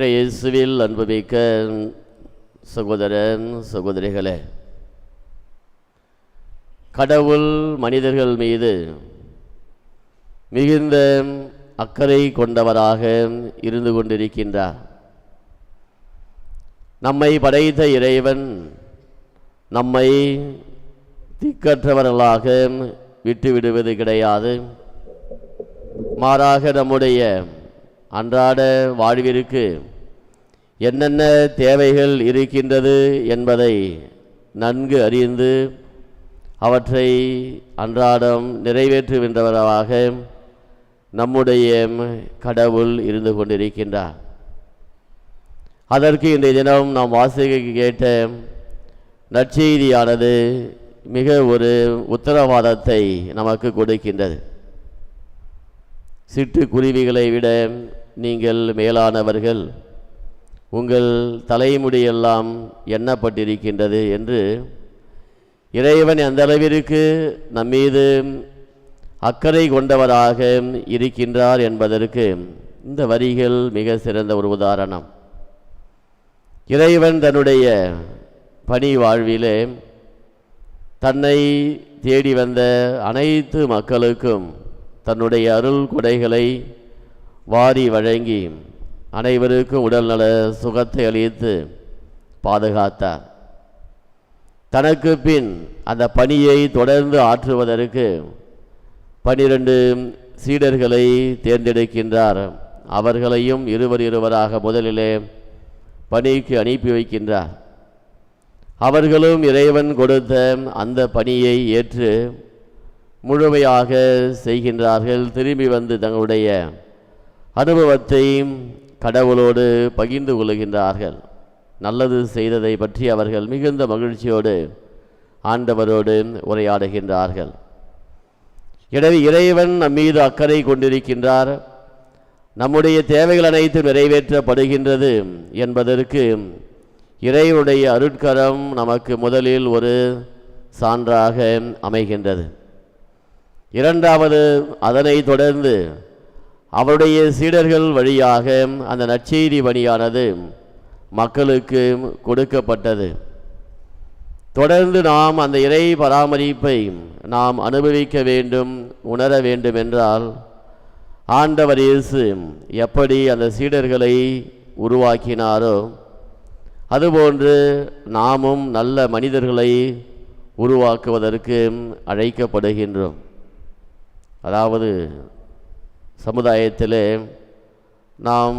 இயேசுவில் அன்புமிக்க சகோதரன் சகோதரிகளே கடவுள் மனிதர்கள் மீது மிகுந்த அக்கறை கொண்டவராக இருந்து கொண்டிருக்கின்றார். நம்மை படைத்த இறைவன் நம்மை திக்கற்றவர்களாக விட்டுவிடுவது கிடையாது. மாறாக நம்முடைய அன்றாட வாழ்விற்கு என்னென்ன தேவைகள் இருக்கின்றது என்பதை நன்கு அறிந்து அவற்றை அன்றாடம் நிறைவேற்றுகின்றவராக நம்முடைய கடவுள் இருந்து கொண்டிருக்கின்றார். அதற்கு இன்றைய தினம் நாம் வாசிக்க கேட்ட நற்செய்தியானது மிக ஒரு உத்தரவாதத்தை நமக்கு கொடுக்கின்றது. சிட்டுக்குருவிகளை விட நீங்கள் மேலானவர்கள் உங்கள் தலைமுடியெல்லாம் எண்ணப்பட்டிருக்கின்றது என்று இறைவன் அந்த அளவிற்கு நம்மீது அக்கறை கொண்டவராக இருக்கின்றார் என்பதற்கு இந்த வரிகள் மிக சிறந்த ஒரு உதாரணம். இறைவன் தன்னுடைய பணி வாழ்விலே தன்னை தேடி வந்த அனைத்து மக்களுக்கும் தன்னுடைய அருள் கொடைகளை வாரி வழங்கி அனைவருக்கும் உடல்நல சுகத்தை அளித்து பாதுகாத்தார். தனக்கு பின் அந்த பணியை தொடர்ந்து ஆற்றுவதற்கு பனிரெண்டு சீடர்களை தேர்ந்தெடுக்கின்றார். அவர்களையும் இருவர் இருவராக முதலிலே பணிக்கு அனுப்பி வைக்கின்றார். அவர்களும் இறைவன் கொடுத்த அந்த பணியை ஏற்று முழுமையாக செய்கின்றார்கள். திரும்பி வந்து தங்களுடைய அனுபவத்தை கடவுளோடு பகிர்ந்து கொள்கின்றார்கள். நல்லது செய்ததை பற்றி அவர்கள் மிகுந்த மகிழ்ச்சியோடு ஆண்டவரோடு உரையாடுகின்றார்கள். எனவே இறைவன் நம் மீது அக்கறை கொண்டிருக்கின்றார். நம்முடைய தேவைகள் அனைத்தும் நிறைவேற்றப்படுகின்றது என்பதற்கு இறைவனுடைய அருட்கரம் நமக்கு முதலில் ஒரு சான்றாக அமைகின்றது. இரண்டாவது அதனை தொடர்ந்து அவருடைய சீடர்கள் வழியாக அந்த நற்செய்தி பணியானது மக்களுக்கு கொடுக்கப்பட்டது. தொடர்ந்து நாம் அந்த இறை பராமரிப்பை நாம் அனுபவிக்க வேண்டும் உணர வேண்டும் என்றால் ஆண்டவர் இயேசு எப்படி அந்த சீடர்களை உருவாக்கினாரோ அதுபோன்று நாமும் நல்ல மனிதர்களை உருவாக்குவதற்கு அழைக்கப்படுகின்றோம். அதாவது சமுதாயத்திலே நாம்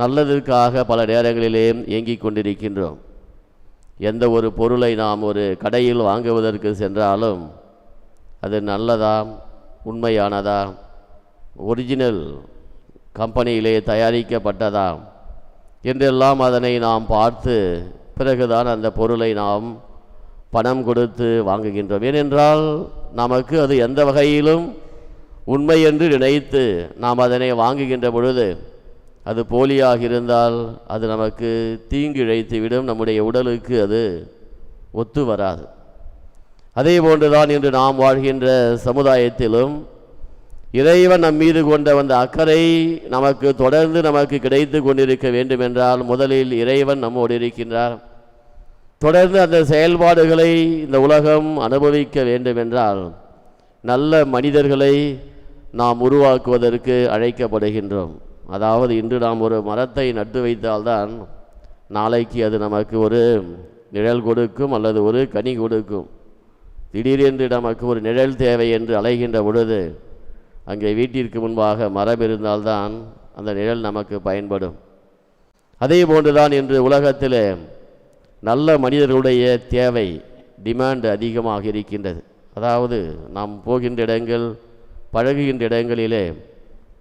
நல்லதற்காக பல நேரங்களிலே இயங்கிக் கொண்டிருக்கின்றோம். எந்த ஒரு பொருளை நாம் ஒரு கடையில் வாங்குவதற்கு சென்றாலும் அது நல்லதா உண்மையானதா ஒரிஜினல் கம்பெனியிலே தயாரிக்கப்பட்டதா என்றெல்லாம் அதனை நாம் பார்த்து பிறகுதான் அந்த பொருளை நாம் பணம் கொடுத்து வாங்குகின்றோம். ஏனென்றால் நமக்கு அது எந்த வகையிலும் உண்மை என்று நினைத்து நாம் அதனை வாங்குகின்ற பொழுது அது போலியாக இருந்தால் அது நமக்கு தீங்கு இழைத்துவிடும் நம்முடைய உடலுக்கு அது ஒத்து வராது. அதே போன்றுதான் இன்று நாம் வாழ்கின்ற சமுதாயத்திலும் இறைவன் நம் மீது கொண்ட வந்த அக்கறை நமக்கு தொடர்ந்து நமக்கு கிடைத்து கொண்டிருக்க வேண்டுமென்றால் முதலில் இறைவன் நம்மோடு இருக்கின்றார். தொடர்ந்து அந்த செயல்பாடுகளை இந்த உலகம் அனுபவிக்க வேண்டுமென்றால் நல்ல மனிதர்களை நாம் உருவாக்குவதற்கு அழைக்கப்படுகின்றோம். அதாவது இன்று நாம் ஒரு மரத்தை நட்டு வைத்தால்தான் நாளைக்கு அது நமக்கு ஒரு நிழல் கொடுக்கும் அல்லது ஒரு கனி கொடுக்கும். திடீரென்று நமக்கு ஒரு நிழல் தேவை என்று அலைகின்ற பொழுது அங்கே வீட்டிற்கு முன்பாக மரம் இருந்தால்தான் அந்த நிழல் நமக்கு பயன்படும். அதே போன்றுதான் இன்று உலகத்தில் நல்ல மனிதர்களுடைய தேவை டிமாண்ட் அதிகமாக இருக்கின்றது. அதாவது நாம் போகின்ற இடங்கள் பழகுகின்ற இடங்களிலே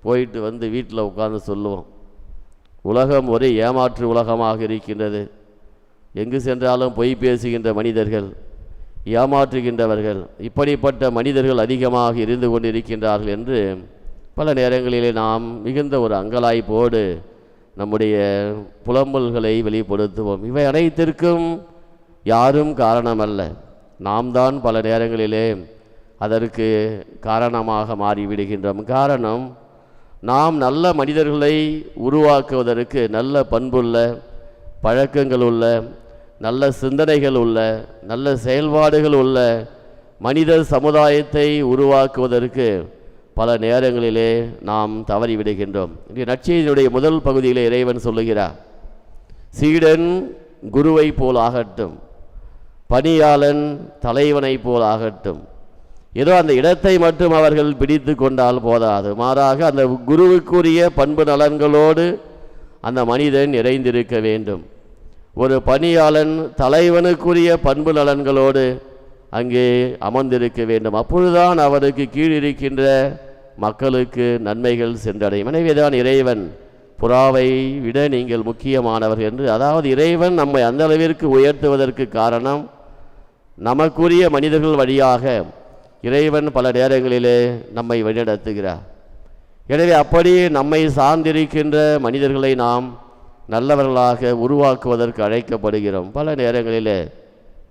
போயிட்டு வந்து வீட்டில் உட்காந்து சொல்லுவோம். உலகம் ஒரே ஏமாற்று உலகமாக இருக்கின்றது. எங்கு சென்றாலும் பொய் பேசுகின்ற மனிதர்கள் ஏமாற்றுகின்றவர்கள் இப்படிப்பட்ட மனிதர்கள் அதிகமாக இருந்து கொண்டிருக்கின்றார்கள் என்று பல நேரங்களிலே நாம் மிகுந்த ஒரு அங்கலாய்ப்போடு நம்முடைய புலம்பல்களை வெளிப்படுத்துவோம். இவை அனைத்திற்கும் யாரும் காரணமல்ல. நாம் தான் பல நேரங்களிலே அதற்கு காரணமாக மாறிவிடுகின்றோம். காரணம் நாம் நல்ல மனிதர்களை உருவாக்குவதற்கு நல்ல பண்புள்ள பழக்கங்கள் உள்ள நல்ல சிந்தனைகள் உள்ள நல்ல செயல்பாடுகள் உள்ள மனித சமுதாயத்தை உருவாக்குவதற்கு பல நேரங்களிலே நாம் தவறிவிடுகின்றோம். இன்றைய நற்செய்தியினுடைய முதல் பகுதியிலே இறைவன் சொல்லுகிறார் சீடன் குருவை போல் ஆகட்டும் பணியாளன் தலைவனைப் போல் ஆகட்டும் ஏதோ அந்த இடத்தை மட்டும் அவர்கள் பிடித்து கொண்டால் போதாது. மாறாக அந்த குருவுக்குரிய பண்பு நலன்களோடு அந்த மனிதன் நிறைந்திருக்க வேண்டும். ஒரு பணியாளன் தலைவனுக்குரிய பண்பு நலன்களோடு அங்கே அமர்ந்திருக்க வேண்டும். அப்பொழுதுதான் அவருக்கு கீழ் இருக்கின்ற மக்களுக்கு நன்மைகள் சென்றடையும். எனவேதான் இறைவன் புறாவை விட நீங்கள் முக்கியமானவர்கள் என்று. அதாவது இறைவன் நம்மை அந்த அளவிற்கு உயர்த்துவதற்கு காரணம் நமக்குரிய மனிதர்கள் வழியாக இறைவன் பல நேரங்களிலே நம்மை வழிநடத்துகிறார். எனவே அப்படி நம்மை சார்ந்திருக்கின்ற மனிதர்களை நாம் நல்லவர்களாக உருவாக்குவதற்கு அழைக்கப்படுகிறோம். பல நேரங்களிலே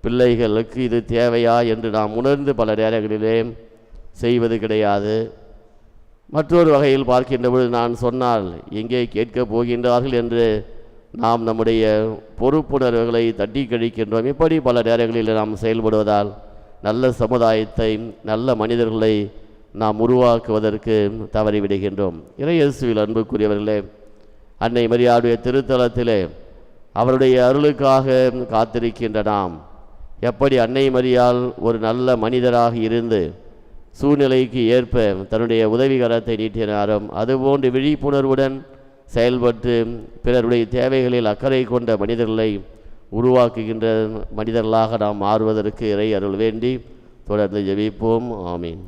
பிள்ளைகளுக்கு இது தேவையா என்று நாம் உணர்ந்து பல நேரங்களிலே செய்வது கிடையாது. மற்றொரு வகையில் பார்க்கின்ற பொழுது நான் சொன்னால் எங்கே கேட்கப் போகின்றார்கள் என்று நாம் நம்முடைய பொறுப்புணர்வுகளை தட்டி கழிக்கின்றோம். இப்படி பல நேரங்களில் நாம் செயல்படுவதால் நல்ல சமுதாயத்தை நல்ல மனிதர்களை நாம் உருவாக்குவதற்கு தவறிவிடுகின்றோம். இறையேசுவில் அன்புக்குரியவர்களே அன்னை மரியாளுடைய திருத்தலத்திலே அவருடைய அருளுக்காக காத்திருக்கின்ற நாம் எப்படி அன்னை மரியால் ஒரு நல்ல மனிதராக இருந்து சூழ்நிலைக்கு ஏற்ப தன்னுடைய உதவிகரத்தை நீட்டினாரோ அதுபோன்று விழிப்புணர்வுடன் செயல்பட்டு பிறருடைய தேவைகளில் அக்கறை கொண்ட மனிதர்களை உருவாக்குகின்ற மனிதர்களாக நாம் மாறுவதற்கு இறை அருள் வேண்டி தொடர்ந்து ஜெபிப்போம். ஆமீன்.